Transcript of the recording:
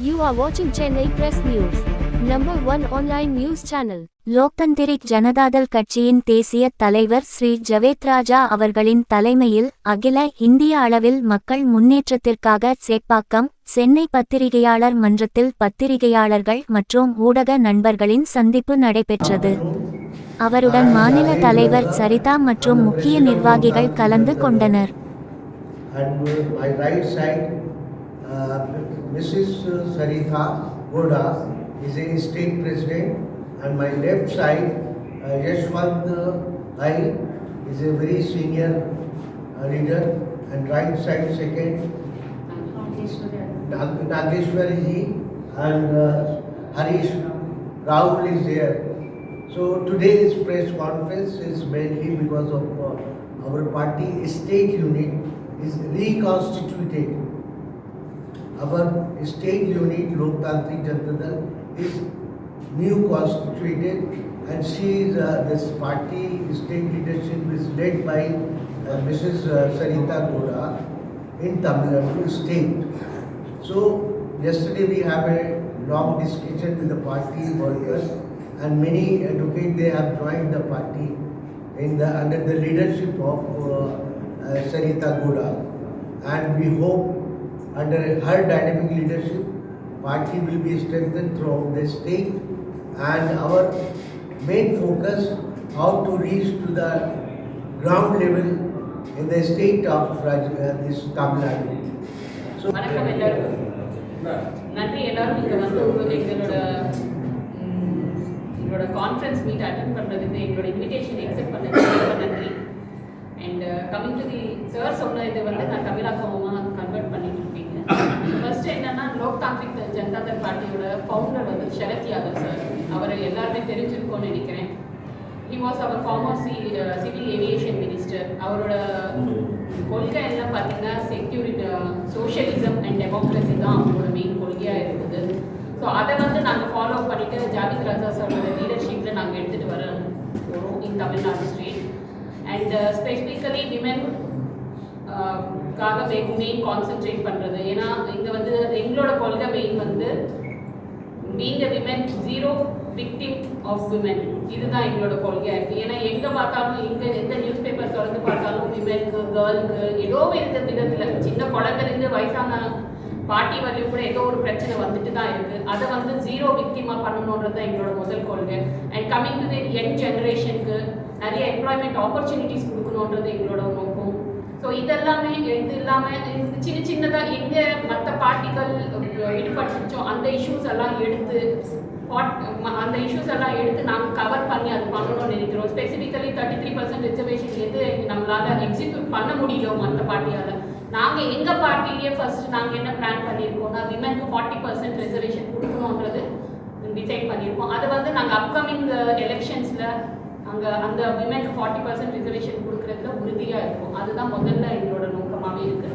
You are watching Chennai Press News, number one online news channel. Loktantrik Janata Dal கட்சியின் தேசிய தலைவர் ஸ்ரீ ஜவேத் ராஜா அவர்களின் தலைமையில் அகில இந்திய அளவில் மக்கள் முன்னேற்றத்திற்காக சேப்பாக்கம் சென்னை பத்திரிகையாளர் மன்றத்தில் பத்திரிகையாளர்கள் மற்றும் ஊடக நண்பர்களின் சந்திப்பு நடைபெற்றது அவருடன் மாநில தலைவர் சரிதா மற்றும் முக்கிய நிர்வாகிகள் கலந்து கொண்டனர் Mrs. Sarita Goda is a state president, and my left side, uh, Yashwant Rai is a very senior uh, leader, and right side second, Nag- Nageshwari ji and uh, Harish Rahul is there. So today's press conference is mainly because of uh, our party state unit is reconstituted. Our state unit Loktantrik Janata is new constituted and she is uh, this party state leadership is led by uh, Mrs. uh, Sarita Goda in Tamil Nadu state. So yesterday we have a long discussion with the party workers and many advocates they have joined the party in the under the leadership of uh, uh, Sarita Goda and we hope under her dynamic leadership party will be strengthened throughout the state and our main focus how to reach to the ground level in the state of Raj- uh, this Tamil Nadu. So, வணக்கம் எல்லாருக்கும் நன்றி எல்லாரும் இங்கே வந்து உங்களுக்கு எங்களோட ம், எங்களோட கான்ஃபரன்ஸ் மீட் அட்டன் பண்ணுறதுக்கு எங்களோட இன்விடேஷன் எக்ஸெப்ட் பண்ணதுக்கு ரொம்ப நன்றி and coming to the sir சொன்ன இதை வந்து நான் தமிழாக்கமாக தாந்திரிக் ஜனதாதள் பார்ட்டியோட ஃபவுண்டர் வந்து சரத் யாதவ் சார் அவரை எல்லாருமே தெரிஞ்சிருக்கோம்னு நினைக்கிறேன். ஹி வாஸ் அவர் ஃபார்மர் சி சிவில் ஏவியேஷன் மினிஸ்டர் அவரோட கொள்கை எல்லாம் பார்த்தீங்கன்னா செக்யூரிட்டி சோஷியலிசம் அண்ட் டெமோக்ரஸி தான் அவங்களோட மெயின் கொள்கையாக இருக்குது ஸோ அதை வந்து நாங்கள் ஃபாலோ பண்ணிட்டு ஜாவித் ராஜா சாரோட லீடர்ஷிப்பில் நாங்கள் எடுத்துகிட்டு வர போகிறோம் in Tamil Nadu state and specifically women காக மெயின் கான்சென்ட்ரேட் பண்ணுறது ஏன்னா இங்கே வந்து எங்களோட கொள்கை மெயின் வந்து being a women zero victim of women இதுதான் எங்களோட கொள்கையாக இருக்குது ஏன்னா எங்கே பார்த்தாலும் எங்கே எந்த நியூஸ் பேப்பர் திறந்து பார்த்தாலும் விமென்க்கு கேர்ளுக்கு ஏதோ இருந்த விதத்தில் சின்ன குழந்தைலேருந்து வயசான பாட்டி வரையும் கூட ஏதோ ஒரு பிரச்சனை வந்துட்டு தான் இருக்குது அதை வந்து ஜீரோ விக்டிமாக பண்ணணுன்றது தான் எங்களோட முதல் கொள்கை. And coming to the young ஜென்ரேஷனுக்கு நிறைய எம்ப்ளாய்மெண்ட் ஆப்பர்ச்சுனிட்டிஸ் கொடுக்கணுன்றது எங்களோட நோக்கம். ஸோ இதெல்லாமே இது இல்லாமல் சின்ன சின்னதாக எங்கே மற்ற பார்ட்டிகள் ஈடுபட்டுச்சோ அந்த இஷ்யூஸ் எல்லாம் எடுத்து அந்த இஷ்யூஸ் எல்லாம் எடுத்து நாங்கள் கவர் பண்ணி அது பண்ணணும்னு நினைக்கிறோம். Specifically thirty three percent reservation எது நம்மளால் எக்ஸிக்யூட் பண்ண முடியல மற்ற பார்ட்டியால் நாங்கள் எங்கள் பார்ட்டிலேயே ஃபர்ஸ்ட் நாங்கள் என்ன பிளான் பண்ணியிருக்கோம்னா விமனுக்கு ஃபார்ட்டி பர்சன்ட் ரிசர்வேஷன் கொடுக்கணுன்றது டிசைட் பண்ணியிருக்கோம். அது வந்து நாங்கள் அப்கமிங் எலெக்ஷன்ஸில் அங்கே அந்த விமனுக்கு ஃபார்ட்டி பர்சன்ட் ரிசர்வேஷன் கொடுக்குறதுல உறுதியாக இருக்கும். அதுதான் முதல்ல எங்களோட நோக்கமாகவே இருக்குது